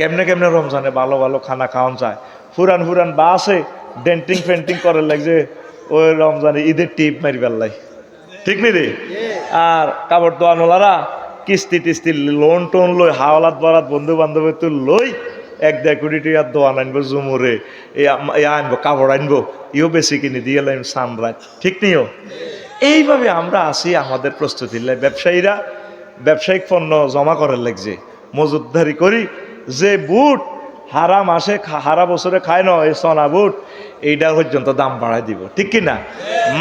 কেমনে কেমনে রমজানে ভালো ভালো খানা খাওয়ান যায়। ফুরান ফুরান বা আছে ডেন্টিং ফেন্টিং করার লাগছে ওই রমজানে ঈদের টিপ মারি বেল্লাই ঠিক নি রে? আর কাপড় দোয়ানোলারা কিস্তি টিস্তি লোন টোন লই, হাওলাত বারাত বন্ধু বান্ধবের তো লই, এক দেড় কোটি টাকার দোয়ান আনব জুমুরে। এ আনব, কাপড় আনব, ইও বেশি কিনে দিয়ে লাইম সানরাইজ ঠিক নিও এইভাবে আমরা আসি আমাদের প্রস্তুতি। ব্যবসায়ীরা, ব্যবসায়িক পণ্য জমা করার লাগছে। মজুদদারি করি যে বুট হারা মাসে হারা বছরে খায় না, এই সোনা বুট এইটা পর্যন্ত দাম বাড়াই দিব। ঠিক কি না?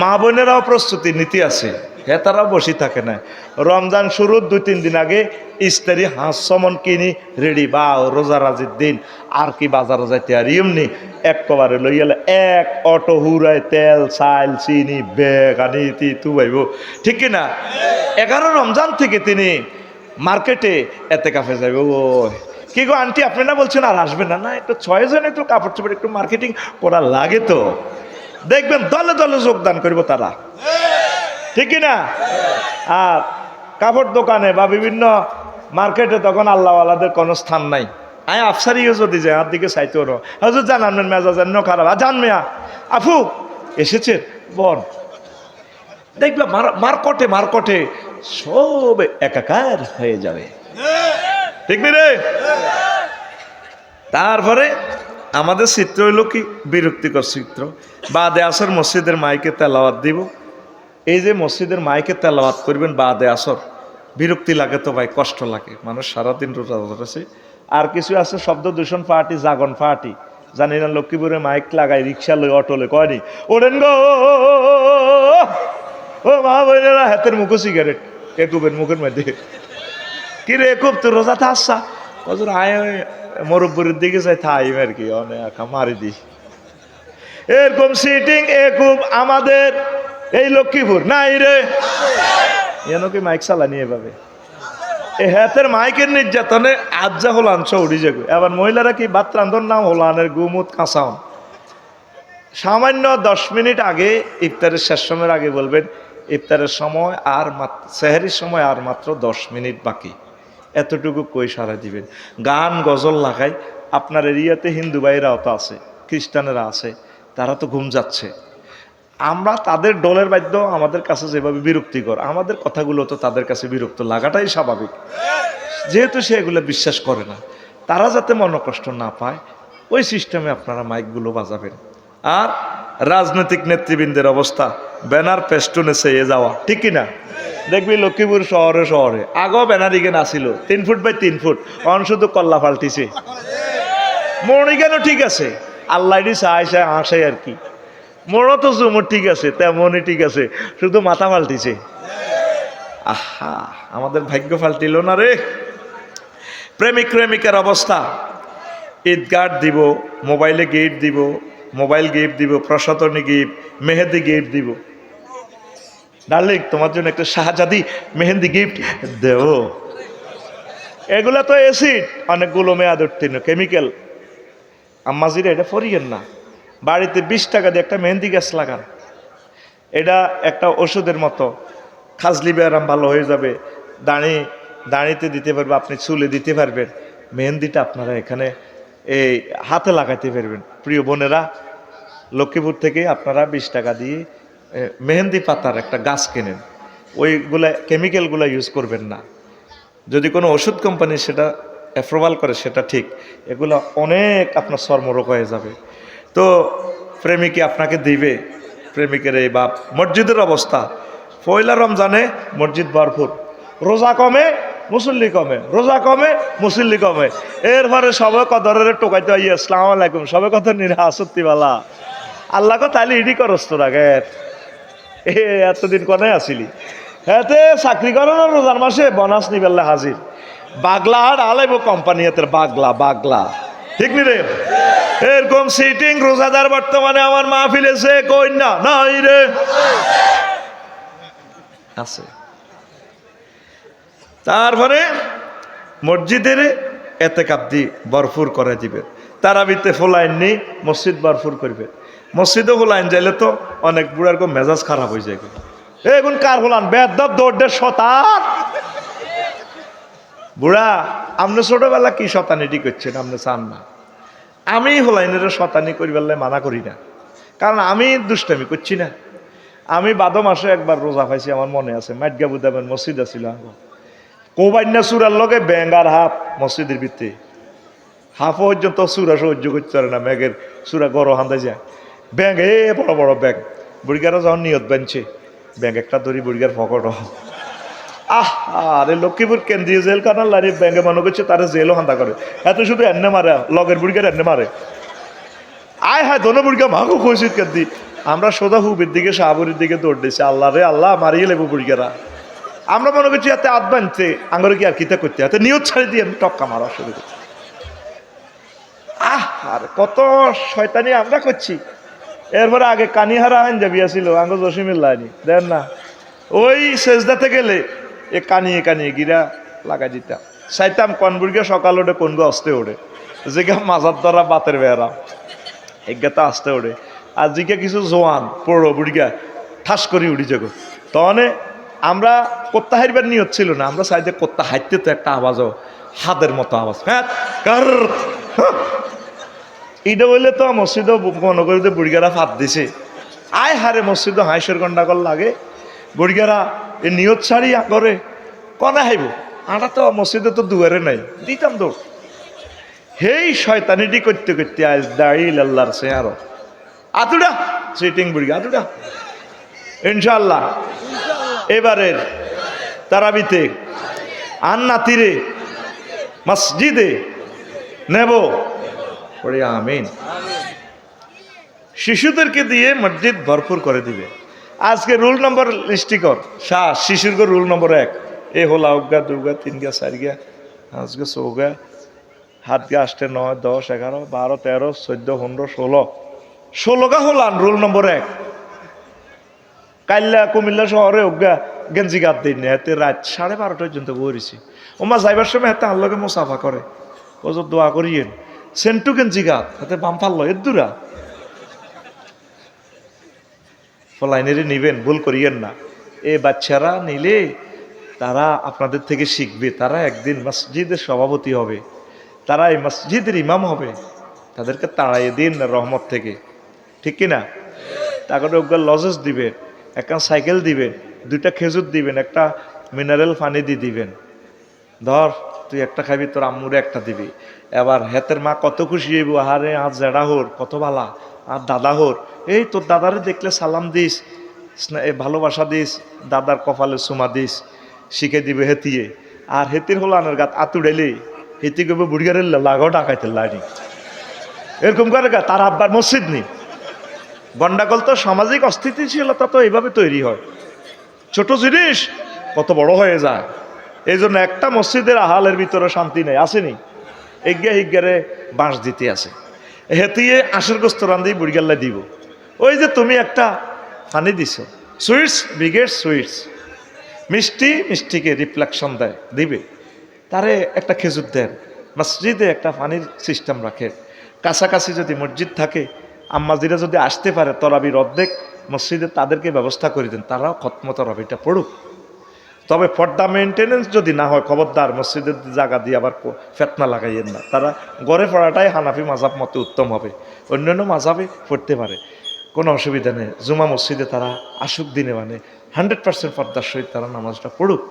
মা বোনেরাও প্রস্তুতি, নীতি আছে। হ্যাঁ তারাও বসে থাকে না। রমজান শুরুর দুই, তিন দিন আগে ইস্তারি হাঁস সমন কিনি, রেডি বা রোজা রাজির দিন। আর কি বাজারে যাইতে আর এমনি এক কবারে লই গেলে এক অটো হুরায় তেল, চাল, চিনি বেগ আনি, তি, তু, ভাইব। ঠিক কি না? এগারো রমজান থেকে তিনি মার্কেটে এতে কাফে যাবে ও কি গো আন্টি, আপনি না বলছেন আর আসবেন না? না, একটু ছয় জনে তো কাপড় চোপড়, একটু মার্কেটিং করা লাগে তো। দেখবেন দলে দলে যোগদান করব তারা। ঠিক না? আর কাপড় দোকানে বা বিভিন্ন মার্কেটে তখন আল্লাহওয়ালাদের কোনো স্থান নাই। আয় আফসারিও যদি যায়, আর দিকে চাইতে ওর। হজুর জানান মেজা জান খারাপ। আর জান মেয়া, আফু, এসেছে? বন দেখবে মার্কটে মার্কটে সব একাকার হয়ে যাবে। ঠিক রে? তারপরে আমাদের চিত্র হইল কি? বিরক্তিকর চিত্র। বাদে আসর মসজিদের মাইকে তেলাওয়াত দিব। এই যে মসজিদের মাইকে তেলাওয়াত করবেন বাদে আসর, বিরক্তি লাগে তো ভাই, কষ্ট লাগে। মানুষ সারাদিন রোজা ধরেছে। আর কিছু আছে, শব্দ দূষণ পার্টি জাগন পার্টি জানি না লক্ষ্মীপুরে মাইক লাগাই রিক্সা লই অটো লই কয়নি ওরেন গো! ও মা বোনেরা, হাতের মুখো সিগারেট একুবের মুখের মধ্যে। কি রে একুব তোর রোজাতে আসছা? কজন আয় দিকে যাই থাই আর কি অনেক মারি দি। এরকম সিটিং একুব আমাদের এই লক্ষ্মীপুর, নাই রে। এন কি মাইক চালানি এভাবে? এ হাতের মাইকের নির্যাতনে আজ্জা হলান চৌড়ি যাবে এবার মহিলারা কি বাত রান্ধন নাম হলানের গুমুত কাঁচাও সামান্য দশ মিনিট আগে, ইফতারের শেষ সময়ের আগে বলবেন, ইফতারের সময় আর মাত্র সেহারির সময় আর মাত্র দশ মিনিট বাকি। এতটুকু কই সারা দিবেন? গান, গজল লাগাই, আপনার এরিয়াতে হিন্দু ভাইরাও তো আছে, খ্রিস্টানেরা আছে, তারা তো ঘুম যাচ্ছে। আমরা তাদের ডোলের বাদ্য আমাদের কাছে যেভাবে বিরক্তিকর, আমাদের কথাগুলো তো তাদের কাছে বিরক্ত লাগাটাই স্বাভাবিক। যেহেতু সে এগুলো বিশ্বাস করে না, তারা যাতে মনকষ্ট না পায়, ওই সিস্টেমে আপনারা মাইকগুলো বাজাবেন। আর রাজনৈতিক নেতৃবৃন্দের অবস্থা, ব্যানার পেস্টনে চেয়ে যাওয়া, ঠিক কিনা? দেখবি লক্ষ্মীপুর শহরে শহরে, আগেও ব্যানার ইগেন আসিল তিন ফুট বাই তিন ফুট, অন শুধু কল্লা পাল্টিছে মরিগানও ঠিক আছে? আল্লাহ চাই চাই আসে আর কি। মোড়ও তো জুমুর ঠিক আছে, তেমনই ঠিক আছে, শুধু মাথা পাল্টিছে আহা, আমাদের ভাগ্য পাল্টিল না রে। প্রেমিক প্রেমিকার অবস্থা। ঈদগার্ড দিব, মোবাইলে গেট দিব মোবাইল গিফট দিব প্রসাদনী গিফট মেহেদি গিফট দিব। ডার্লিং তোমার জন্য একটা শাহজাদি মেহেন্দি গিফট দেও এগুলা তো অ্যাসিড অনেকগুলো মেয়াদ উত্তীর্ণ কেমিক্যাল আম্মাজিরা, এটা ফরিয়েন না। বাড়িতে বিশ টাকা দিয়ে একটা মেহেন্দি গাছ লাগান। এটা একটা ওষুধের মতো। খাজলি ব্যায়াম ভালো হয়ে যাবে। দাঁড়ি, দাঁড়িতে দিতে পারবে, আপনি চুলে দিতে পারবেন। মেহেন্দিটা আপনারা এখানে এই হাতে লাগাইতে পারবেন। প্রিয় বোনেরা, লক্ষ্মীপুর থেকে আপনারা বিশ টাকা দিয়ে মেহেন্দি পাতার একটা গাছ কেনেন। ওইগুলা, কেমিক্যালগুলো ইউজ করবেন না। যদি কোনো ওষুধ কোম্পানি সেটা অ্যাপ্রুভাল করে, সেটা ঠিক। এগুলো অনেক আপনার চর্মরোগ হয়ে যাবে। তো প্রেমিকে আপনাকে দিবে। প্রেমিকের এই বাপ। মসজিদের অবস্থা। পয়লা রমজানে মসজিদ ভরপুর। রোজা কমে মুসল্লি কমে, রোজা কমে, মুসল্লি কমে। এরপরে সবে কদরের টোকাইতে হয় আসসালাম আলাইকুম, সবে কত নিরা সত্যিবালা আল্লাহকে তাইলে ইডি করস তোর আগের এ, এতদিন কনে আসিলি? হেতে চাকরি করো না রোজার মাসে, বনাস নিবেল্লা হাজির। বাগলা আর আলাইব কোম্পানি হাতের বাগলা বাগলা। ঠিক নি রে? এরকম সিটিং রোজাদার বর্তমানে আমার মা ফিলেছে কই না নাই রে। আছে। তারপরে মসজিদের এতে কাব্দি বরফুর করে দিবে তারাবিতে ফোলাইন নি মসজিদ বরফুর করবে। মসজিদও ফোলাইন যাইলে তো অনেক বুড়ার মেজাজ খারাপ হয়ে যায় এখন কার ফোলান বেদ দৌড় শতার বুড়া আপনি ছোটবেলা কি শতানিটি করছেন? আপনি চান না। আমি হোলাইনের শতানি করিবার মানা করি না। কারণ আমি দুষ্টামি করছি না। আমি বাদ মাসে একবার রোজা পাইছি, আমার মনে আছে মাটগা বুদামের মসজিদ আছিল। কোবাইন্যা সুরার লগে ব্যাঙ্গ আর হাফ মসজিদের ভিত্তি। হাফ পর্যন্ত সুরা সহ্য করতে পারে না ব্যাগের সুরা গড় হান্দায় যায়। ব্যাগ এ বড় বড় ব্যাগ বুড়িগারা যখন নিয়ত বানছে ব্যাগ একটা ধরি বুড়িগার ফকট আহ, আরে লক্ষ্মীপুর কেন্দ্রীয় জেল কানাল লারি ব্যাঙ্গে মনে করছে তারা জেলও হান্দা করে। এত শুধু এনে মারে, লগের বুড়িগার এনে মারে। আয় হায় দোনো বুড়িগা, মাগো কইছিত কেন্দি আমরা সোজা হুবের দিকে শাহপুরের দিকে দৌড় দিছি। আল্লাহ রে, আল্লাহ, মারিয়ে লেবু বুড়িগারা। আমরা মনে করছি এতে বানতে আঙ্গরে কি আর কিতা করতে এতে নিয়ত ছাড়ি দিয়ে আমি টক্কা মারা শুরু করছি। আহ আর কত শয়তানি আমরা করছি। এরপরে আগে কানিহারা আইন যাবি আসিল আঙ্গ জসিমিল লাইনি দেন না। ওই সেজদাতে গেলে এ কানিয়ে কানিয়ে গিরা লাগাই দিতাম চাইতাম কনবুর্গে সকাল ওঠে কোন গো আসতে ওঠে। যেগা মাজার দ্বারা বাতের বেড়া এগাতে আসতে ওঠে। আর জিকে কিছু জোয়ান, পড়ো বুড়িগা ঠাস করি উড়ি যাগো তখন আমরা কোত্তা হারবার নিয়ত ছিল না, আমরা সাইডে কোত্তা হাইতে তো একটা আওয়াজও হাতের মতো আওয়াজ হ্যাঁ কার এটা বললে তো মসজিদও মনে করি তো বুড়িগারা ফাত দিছে। আয় হারে মসজিদও হাঁসের গন্ডাগর লাগে। বুড়িগারা এ নিয়ত ছাড়ি করে, কনা হাইব? আটা তো মসজিদে তো দুয়ারে নাই, দিতাম দৌড়। হেই শয়তানিটি করতে করতে আজ দাঁড়িয়ে আল্লাহর সে আরও আতুডা সিটিং বুড়ি আতুডা। ইনশাল্লাহ এবারের তারাবিতে আন্না তীরে, মসজিদে নেব। আমিন। শিশুদেরকে দিয়ে মসজিদ ভরপুর করে দিবে। আজকে রুল নম্বর লিস্টি কর। শাহ শিশুর গো রুল নম্বর এক। এ হলা অজ্ঞা দুর্গা তিন গা, চার গা, পাঁচ গা চৌগা সাত গা আষ্টে নয়, দশ, এগারো, বারো, তেরো, চোদ্দ, পনেরো, ষোলো। ষোলো গা হলান রুল নম্বর এক। কাল্লা কুমিল্লা শহরে অজ্ঞা গেঞ্জি গাত দিন এতে রাত সাড়ে বারোটা পর্যন্ত বইছি ওমা যাইবার সময় হাতে আল্লাহকে মুসাফা করে। ও যে দোয়া করিয়েন, সেন্টু গেঞ্জি গাত হাতে বাম পাল্লো এর দূরা। ফলাইনেরে নিবেন, ভুল করিয়েন না। এ বাচ্চারা নিলে তারা আপনাদের থেকে শিখবে, তারা একদিন মসজিদের সভাপতি হবে, তারা এই মসজিদের ইমাম হবে, তাদেরকে তাড়াইয়ে দিন রহমত থেকে। ঠিক কি না তারপরে ওগুলো লজেস দিবেন। একটা সাইকেল দিবেন, দুইটা খেজুর দিবেন, একটা মিনারেল পানি দিয়ে দিবেন। ধর, তুই একটা খাবি, তোর আম্মুরে একটা দিবি। এবার হেতের মা কত খুশি হইব আরে আর জেডা হোর, কত ভালা আর দাদা হোর। এই তোর দাদারে দেখলে সালাম দিস ভালোবাসা দিস, দাদার কপালে সুমা দিস, শিখে দিবে হেতিয়ে। আর হেতির হলো আনার গাত আতুড়াইলে হেতি করবে বুড়িয়ারের লাগো ডাকাইতে লাড়ি এরকম করে গা, তার আব্বার মসজিদ নেই গন্ডাগোল তো সামাজিক অস্থিতিশীলতা তো এইভাবে তৈরি হয়। ছোট জিনিস কত বড় হয়ে যায়। এই জন্য একটা মসজিদের আহালের ভিতরে শান্তি নেই, আসেনি। এগিয়ে হিজ্ঞারে বাঁশ দিতে আছে। হেতিয়ে আশের গোস্ত রান্ধি বুড়িগাল্লা দিব। ওই যে তুমি একটা পানি দিছ। Sweets brigade sweets. মিষ্টি, মিষ্টিকে রিফ্লেকশন দেয়, দিবে। তারে একটা খেজুর দেন। মসজিদে একটা পানির সিস্টেম রাখে। কাছাকাছি যদি মসজিদ থাকে আম্মাজিরা যদি আসতে পারে তরাবির অর্ধেক মসজিদে তাদেরকে ব্যবস্থা করে দেন, তারাও খতম তরাবিটা পড়ুক। তবে পর্দা মেনটেনেন্স যদি না হয়, খবরদার, মসজিদের জায়গা দিয়ে আবার ফেতনা লাগাইয়েন না। তারা গড়ে পড়াটাই হানাফি মাজাব মতে উত্তম হবে। অন্যান্য মাজাবে পড়তে পারে। কোনো অসুবিধা নেই। জুমা মসজিদে তারা আসুক দিনে মানে। হান্ড্রেড পার্সেন্ট পর্দার সহিত তারা নামাজটা পড়ুক।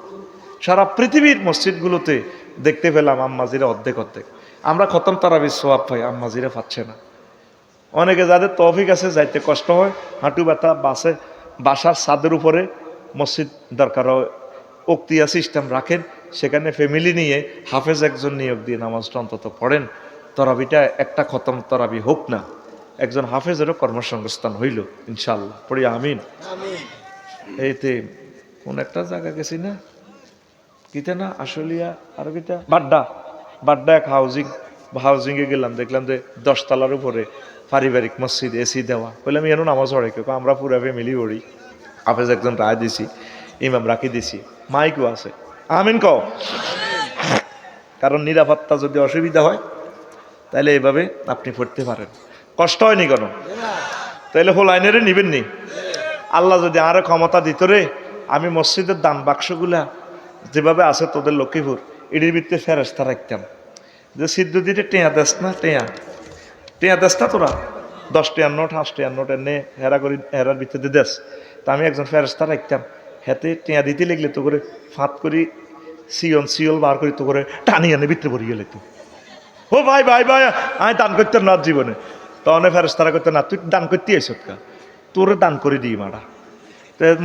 সারা পৃথিবীর মসজিদগুলোতে দেখতে পেলাম আম্মাজিরা অর্ধেক অর্ধেক। আমরা খতম তারাবির সোয়াব পাই আম্মাজিরা পাচ্ছে না। অনেকে যাদের তৌফিক আছে যাইতে কষ্ট হয় হাঁটু ব্যথা বাসে বাসার ছাদের উপরে মসজিদ দরকার হয় উক্তিয়া সিস্টেম রাখেন সেখানে ফ্যামিলি নিয়ে হাফেজ একজন নিয়োগ দিয়ে নামাজটা অন্তত পড়েন। তরাবিটা একটা খতম তরাবি হোক না একজন হাফেজেরও কর্মসংস্থান হইল ইনশাল্লাহ পড়ি আমিন। এইতে কোন একটা জায়গা গেছি না কিতে না আশুলিয়া আর কিটা বাড্ডা বাড্ডা এক হাউজিং হাউজিংয়ে গেলাম, দেখলাম যে দশতলার উপরে পারিবারিক মসজিদ, এসি দেওয়া। বললাম এনো নামাজ পড়ে কেউ? আমরা পুরা ফ্যামিলি পড়ি। হাফেজ একজন রায় দিছি, ইমাম রাখি দিছি, মাইকও আছে। আমিন কও। কারণ নিরাপত্তা যদি অসুবিধা হয় তাহলে এইভাবে আপনি পড়তে পারেন। কষ্ট হয়নি কেন? তাহলে হোল আইনেরে নিবেন নি? আল্লাহ যদি আরও ক্ষমতা দিত রে, আমি মসজিদের দান বাক্সগুলা যেভাবে আছে তোদের লক্ষ্মীপুর এটির ভিত্তিতে ফেরস্তা রাখতাম। যে সিদ্ধ দিতে টেঁয়া দেস না, টেঁয়া। টেঁয়া দেস না তোরা? দশ টেয়ার নোট হাঁস টেয়ার নোট এনে হেরা করি, হেরার ভিতরে দেস। তা আমি একজন ফেরস্তা রাখতাম হেতে টেঁয়া দিতে লাগলে তো করে ফাঁত করি, সিয়ন সিয়ল বার করি তো করে টানি আনে ভিতরে ভরিয়ে গেলে তো ও ভাই ভাই ভাই, আমি দান করতে না জীবনে। তখন ফেরস্তারা করতে না, তুই দান করতে কা তোর দান করে দিই মারা।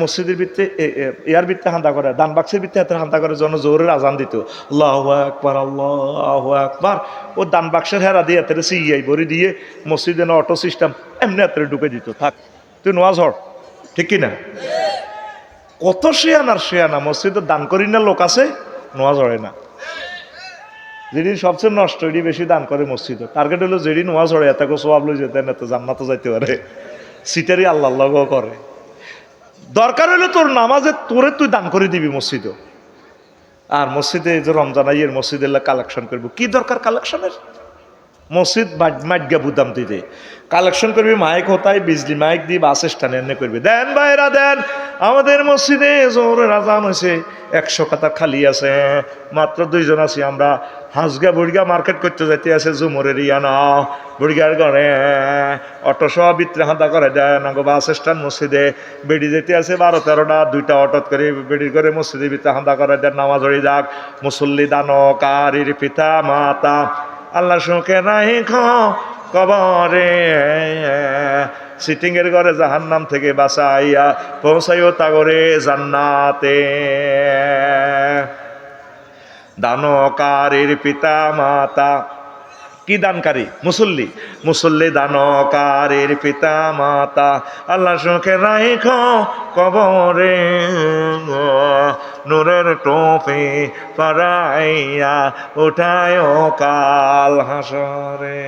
মসজিদের ভিত্তে ইয়ার ভিত্তে হান্দা করে দান বাক্সের ভিত্তে হাতে হান্দা করে জন জোরের আজান দিত। আল্লাহ একবার আল্লাহ একবার ও দান বাক্সের হেরা দিয়ে হাতে সিআই ভরি দিয়ে মসজিদে অটো সিস্টেম এমনি হাতে ঢুকে দিত। থাক, তুই নোয়াজ হর ঠিক কি না কত শেয়ান আর শেয়ানা মসজিদে দান করি না লোক আছে নোয়াজ হরে না। যেদিন সবচেয়ে নষ্ট, এটি বেশি দান করে মসজিদ। টার্গেট হলো যেদিন নোয়াজ হরে এত সোয়াব লই যেতে না, তো জান্নাত যাইতে পারে। সিটারি আল্লাহ করে। দরকার হলে তোর নামাজে তোরে তুই দান করে দিবি মসজিদে। আর মসজিদে যে রমজান আইয়ের মসজিদের কালেকশন করব। কি দরকার কালেকশনের মসজিদ মাটগা বুদাম দিতে কালেকশন করবি, মাইক হতাই, বিজলি মাইক দিয়ে বাস স্ট্যান্ড এনে করবি। দেন ভাইরা, দেন। আমাদের মসজিদে জোরে রাজান হয়েছে, একশো কথা খালি আছে। মাত্র দুইজন আছি আমরা। হাঁসগা, বুড়গা মার্কেট করতে যাইতে আছে জুমরের ইয়ানা বুড়গার ঘরে। অটো সহ ভিতরে হাঁদা করে দেয় না বাস স্ট্যান্ড মসজিদে। বেড়ি যেতে আছে বারো তেরোটা, দুইটা অটোত করে বেড়ির করে মসজিদের ভিতরে হাঁদা করে দেয় নামাজ যাক। মুসল্লি দানো কারির পিতা, মাতা। আল্লাহ সুখে রাহি কবরে। সিটিং এর ঘরে জাহান নাম থেকে বাঁচাইয়া পৌঁছাইও তাগরে জান্নাতে। দানকারীর পিতা মাতা কি দানকারী? মুসল্লি। মুসল্লি দানকারীর পিতা মাতা আল্লাহ সুখে রাইখ কবরে। নূরের টোপে পারাইয়া উঠায় কাল হাসরে।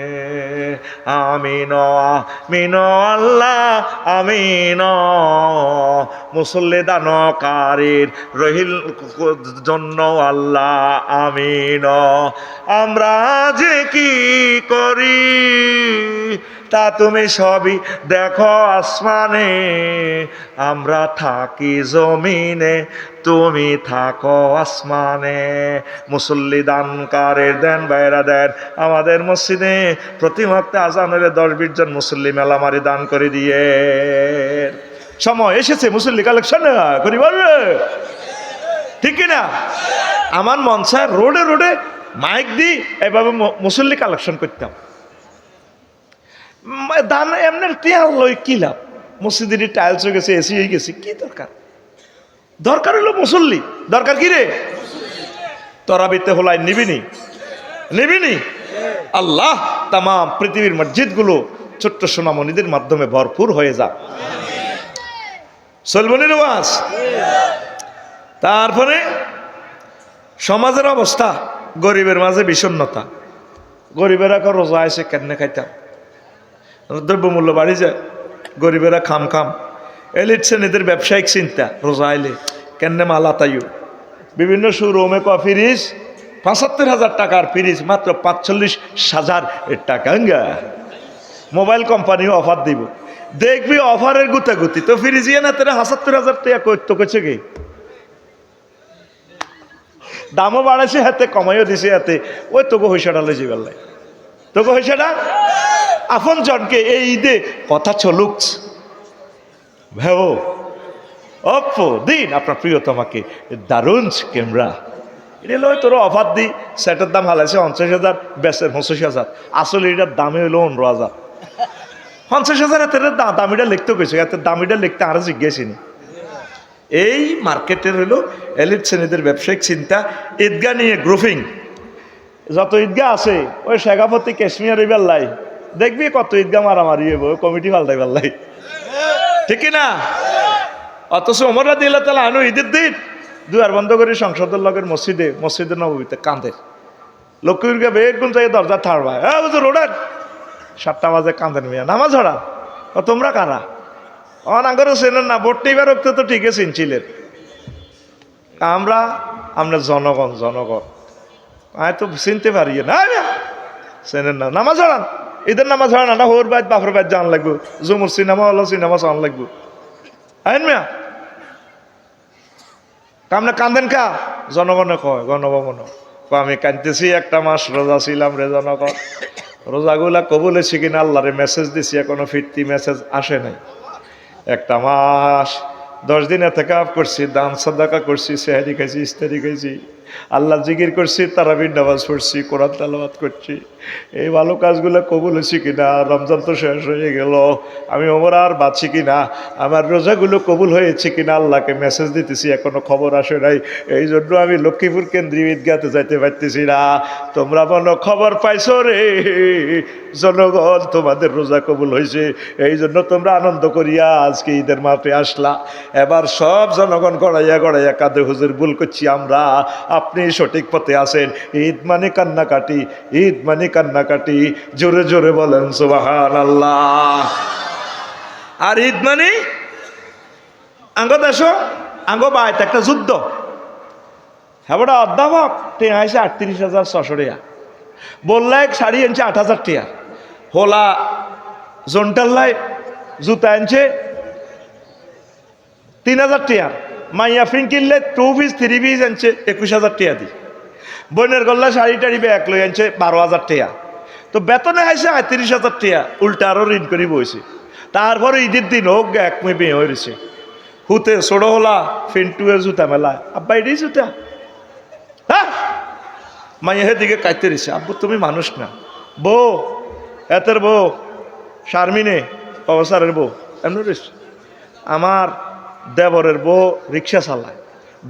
আমিন আমিন, আল্লাহ, আমিন। মুসল্লি দানকারীর রহিল জন্য আল্লাহ, আমিন। আমরা যে কি করি? তা তুমি সবই দেখো আসমানে। আমরা থাকি জমিনে, তুমি থাকো আসমানে। মুসল্লি দানকারের দেন বাইরা দেন, আমাদের মসজিদে প্রতি মুহূর্তে আজান হলে দশ বিশ জন মুসল্লি মেলামারি দান করে দিয়ে। সময় এসেছে মুসল্লি কালেকশন করি বলবে? ঠিক না আমার মন চায় রোডে রোডে মাইক দি এভাবে মুসল্লি কালেকশন করতাম। দান এমনি টিয়া লই কি লাভ? মসজিদের টাইলস হয়ে গেছে এসি হয়ে গেছে, কি দরকার? দরকার হলো মুসল্লি। দরকার কি রে? তরাবিতে হলাই নিবিনি নিবিনি আল্লাহ তাম পৃথিবীর মসজিদগুলো ছোট্ট সোনামণিদের মাধ্যমে ভরপুর হয়ে যাক সলমনির ওয়াজ তারপরে সমাজের অবস্থা, গরিবের মাঝে বিষণ্ণতা। গরিবেরা রোজা এসে কেনে খাইতাম? দ্রব্যমূল্য বাড়ি যায় গরিবেরা খাম খাম। এলিট শ্রেণীদের ব্যবসায়িক চিন্তা, রোজা আইলে কেনে মাল আতাইও বিভিন্ন শোরুমে ক ফ্রিজ পঁচাত্তর হাজার টাকার ফ্রিজ, মাত্র পাঁচচল্লিশ হাজার টাকা গা মোবাইল কোম্পানিও অফার দিব। দেখবি অফারের গুতাগুতি তো ফ্রিজ ইয়ে না তোরা হাসাত্তর হাজার টাকা করতো কেছে গে দামও বাড়াইছে, হাতে কমাইও দিছে, হাতে। ওই তোকে হইসাটা লই যাবার তোকে হইসাটা আপন জনকে এই ঈদে কথা চলুক। ভেও অপ্প দিন, আপনার প্রিয়তমাকে দারুণ ক্যামেরা। এটা লয় তোর অফার দি, সেটার দাম হালাইছে পঞ্চাশ হাজার, বেচের পঁচিশ হাজার। আসলে এটার দামে হলো পনেরো হাজার। পঞ্চাশ হাজার এত দামিটা লিখতে গেছে এত দামিটা লিখতে আরও জিজ্ঞেসিনি এই মার্কেটের হলো এলিট শ্রেণীদের ব্যবসায়িক চিন্তা, ঈদগা নিয়ে গ্রুপিং যত ঈদগা আছে, ওই শেখাপতি কাশ্মীর লাই। দেখবি কত ঈদগা মারামারি হইব, কমিটি পাল্টাই পাল্লাই ঠিক না অথচ ওমরা দিলে তাহলে আনু ঈদের দিন। দুয়ার বন্ধ করে সংসদের লগের মসজিদে মসজিদের নবীতে কাঁদে। লক্ষ্মীরকে বেগুন চাই দরজা থাড়বা। হ্যাঁ বুঝো রোডার সাতটা বাজে কাঁদেন মিয়া। নামাজ হরা ও, তোমরা কারা? অনাগরও চেনেন না, ভোট নিবার রক্ত তো ঠিকই চিনছিলেন। আমরা আমরা জনগণ জনগণ। আমি তো চিনতে পারি না। চেনেন না, নামাজ হরান ঈদের নামাজ হরান না হোর বাইত, বাপর বাইত জান লাগবো। জুমুর সিনেমা হলো, সিনেমা চান লাগবো। আইন মিয়া? কামনে কান্দেন কা? জনগণে কয়, গণভবন। আমি কাঁদতেছি, একটা মাস রোজা ছিলাম রেজনগর রোজাগুলা কবুল হয়েছে কিনা আল্লাহরে মেসেজ দিছি, এখনও ফিরতি মেসেজ আসে নাই। একটা মাস, দশ দিনে থেকে আপ করছি, দান সাদাকা করছি, সেহারি খাইছি, ইস্তারি খাইছি। আল্লাহ জিকির করছি, তারাবির নামাজ পড়ছি, কোরআন তালাবাদ করছি। এই ভালো কাজগুলো কবুল হয়েছি কিনা রমজান তো শেষ হয়ে গেল। আমি ওমর আর বাঁচছি কিনা আমার রোজাগুলো কবুল হয়েছে কিনা আল্লাহকে মেসেজ দিতেছি, এখনও খবর আসে নাই। এই জন্য আমি লক্ষ্মীপুর কেন্দ্রীয় ঈদগাতে যাইতে পারতেছি না। তোমরা বলো খবর পাইছো রে? জনগণ, তোমাদের রোজা কবুল হয়েছে। এই জন্য তোমরা আনন্দ করিয়া আজকে ঈদের মাঠে আসলা। এবার সব জনগণ গড়াইয়া গড়াইয়া কাঁদে, হুজুর, ভুল করছি আমরা। আপনি সঠিক পথে আছেন। ঈদ মানে কান্নাকাটি, ঈদ মানে কান্নাকাটি। জোরে জোরে বলেন সুবাহান আল্লাহ আর ঈদ মানে? আঙ্গ দেশ, আঙ্গ বাইতে, একটা যুদ্ধ। হ্যাঁ বড় অধ্যাপক তে আইসে আটত্রিশ হাজার ছশো টাকা। বললা এক শাড়ি আনছে আট হাজার টাকা। হোলা জোনটাল্লাই জুতা আনছে তিন হাজার টাকা। মাইয়া ফিন কিনলে টু পিস থ্রি পিস আনছে একুশ হাজার টাকা দি। বোনের গল্লা শাড়ি টাড়ি ব্যাগ লই আনছে বারো হাজার টাকা তো বেতনে আইসে আটত্রিশ হাজার টাকা উল্টা আরও ঋণ করি বইছে। তারপরে ঈদের দিন হোক এক মেয়ে বিয়ে হয়েছে হুতে ছোড়ো হলা ফিন্টুয়ের জুতা মেলা। আব্বা, এটাই জুতা। হ্যাঁ মাইয়া দিকে কাইতে রয়েছে আব্বু, তুমি মানুষ না। বউ এতের বউ শারমিনে অবসারের বউ এমন আমার দেবরের বউ রিক্সা চালায়।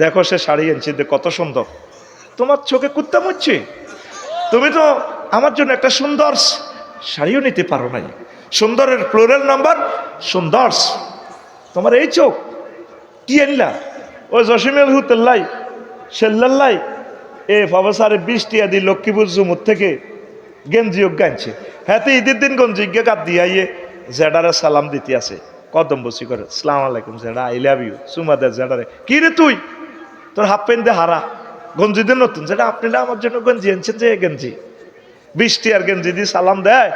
দেখো সে শাড়ি এনেছে কত সুন্দর। তোমার চোখে কুত্তা মুচ্ছে তুমি তো আমার জন্য একটা সুন্দর শাড়িও নিতে পারো নাই। সুন্দরের প্লোরাল নাম্বার সুন্দর। তোমার এই চোখ, কি আনলা? ওই জসিমের হুতেল্লাই সেল্লাল্লাই এ ফবসারে বৃষ্টি আদি লক্ষ্মীপুর জুমুর থেকে গেঞ্জি গাইছে। হ্যাঁ ঈদের দিন গঞ্জি গে গাত দিয়ে আইয়ে জেডারে সালাম দিতে আছে কদম বসি করে, সালাম আলাইকুম জেডা আই লাভ ইউ। সুমা দে জেডারে কি রে তুই? তোর হাফ প্যান্ট দে হারা, গঞ্জি দিন নতুন। যেটা আপনি আমার জন্য গঞ্জি আনছেন যে গেঞ্জি? বৃষ্টি আর গেঞ্জি দিয়ে সালাম দেয়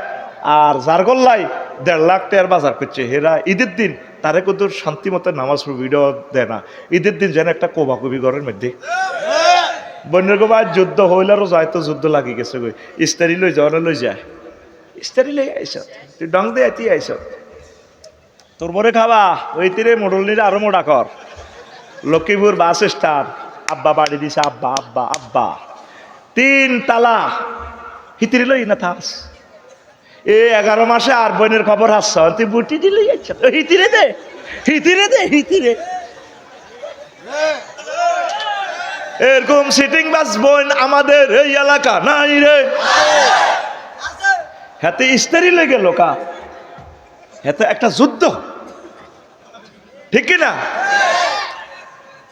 আর যার গল্লাই দেড় লাখ টাকার বাজার করছে। হেরা, ঈদের দিন তারে কিন্তু শান্তি মতো নামাজ ভিডিও দেয় না। ঈদের দিন যেন একটা কোবাকুবি ঘরের মধ্যে। বন্যের গোবা যুদ্ধ হইলারও যায় তো যুদ্ধ লাগি গেছে গই ইস্তারি লই যাওয়ার লই যায় ইস্তারি লই আইস, তুই ডং দে আইতি আইস। তোর মরে খাবা? ওই তীরে মোড়ল নিলে আরও মোড়া কর। Lakshmipur bus stand. আব্বা বাড়ি দিছে আব্বা আব্বা আব্বা। তিন তালা। হিতিরি লই না থাস। এ এগারো মাসে আর বোনের খবর হাসছ তুই বুটি দিলে যাচ্ছ হিতিরে দে। হিতিরে দে, হিতিরে। এরকম সিটিং বাস বোন আমাদের এই এলাকা নাই রে। হাতে ইস্তারি লেগে লোকা। হাতে একটা যুদ্ধ। ঠিক কি না?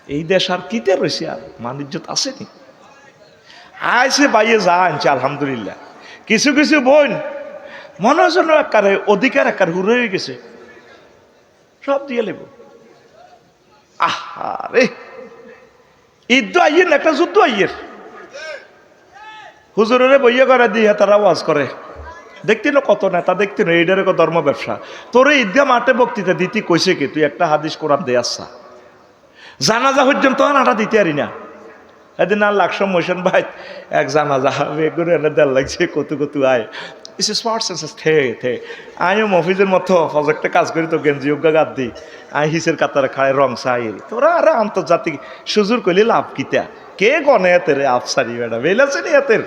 এই দেশ আর কিতে রয়েছে আর? মানিজ্যত আসেনি আইসে বাইয়ে যা আনছে, আলহামদুলিল্লাহ। কিছু কিছু বোন, মনে যেন একারে অধিকার একার হুর হয়ে গেছে। সব দিয়ে লেব। আহা রে। ঈদ তো আইয়ের একটা যুদ্ধ আইয়ের। হুজুরের বইয়ে করে দিয়ে তারা ওয়াজ করে। দেখতি না কত নেতা, দেখতি না এইটার ধর্ম ব্যবসা। তোর ঈদগা মাঠে বক্তৃতা দিতি কইছে কি, তুই একটা হাদিস কোরআন দে আসছা জানাজা পর্যন্ত আটা দিতে পারি না। এদিন আর লাকসো মোশন ভাই, এক জানাজা বেগুনে এনে দেড় লাগছে, কত কত আয়। ইস স্মার্ট সেন্সেস থে থে। আমিও মফিজের মতো প্রজেক্টে কাজ করি তো গেঞ্জি উগা গাদ দিই আই হিসের কাতারে খায়, রং চাই তোরা আরে আন্তর্জাতিক সুজুর কইলে লাভ কিতা? কে গনে এতের আফসারি বেটা বেলাছে নি এতের?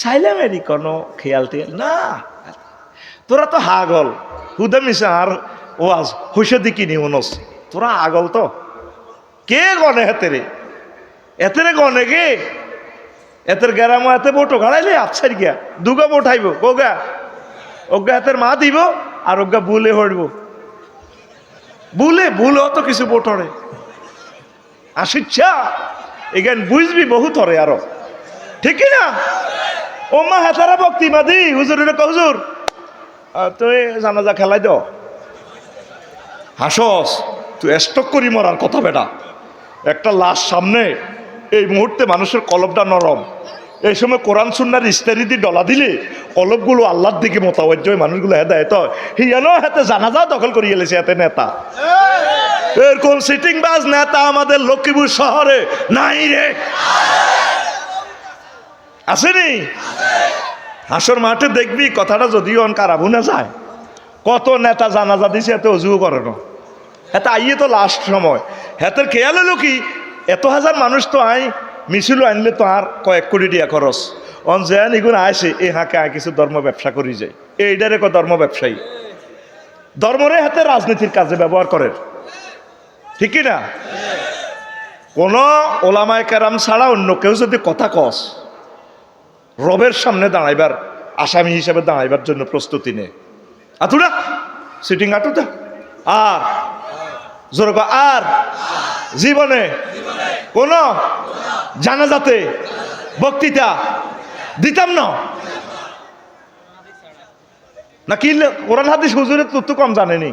চাইলাম এরি কোনো খেয়াল টেয়াল না। তোরা তো হাগল। হুদে মিশে আর ও আজ হইসে দিকি নি মনস তোরা আগল তো। কে গনে হেতেরে? এতেরে গনে কে? এতের গেরামো এতে বোটো গাড়াইলে আফসার গিয়া। দুগা বোটাইব কোগা ওগা। এতের মা দিব আর ওগা বুলে হড়ব বুলে বুলে অত কিছু বোটরে আসিচ্ছা। এখান বুঝবি বহুত হরে আরও। ঠিক না? ও মা হেতারা ভক্তি ক হুজুর আহ, তুই জানাজা খেলাই দাও। হাসস তুই স্টক করি মরার কথা বেটা। একটা লাশ সামনে এই মুহূর্তে মানুষের কলবটা নরম। এই সময় কোরআন সুন্নার ইস্তারি দিয়ে ডলা দিলে কলবগুলো আল্লাহর দিকে মোতাবজ্জ হয় মানুষগুলো হেদায়ত হয়। হিয়ানো হাতে জানাজা দখল করিয়ে এলেছে এতে নেতা। এরকম সিটিং বাস নেতা আমাদের লক্ষ্মীপুর শহরে নাই রে। আসেনি? হাসর মাঠে দেখবি কথাটা যদিও কারাবু না যায় কত নেতা জানাজা দিছে, এত অজুও করে না। হ্যাঁ আইয়ে তো লাস্ট সময়। হেতের খেয়াল হলো কি, এত হাজার মানুষ তো আই, মিছিল আনলে তো আর কয়েক কোটি দিয়া খরচ। অন যেন এগুলো আইসে এই হাঁকে আয় কিছু ধর্ম ব্যবসা করি যায় এইটারে কো ধর্ম ব্যবসায়ী। ধর্মরে হাতে রাজনীতির কাজে ব্যবহার করেন। ঠিক না? কোন ওলামায় কেরাম ছাড়া অন্য কেউ যদি কথা কস রবের সামনে দাঁড়াইবার, আসামি হিসেবে দাঁড়াইবার জন্য প্রস্তুতি নে। আতুরা সিটিং আটুটা আর? জোর আর? জীবনে? কোন? জানাজাতে? বক্তৃতা? দিতাম না। না কি কোরআন হাদিস হুজুরের তো তো কম জানেনি।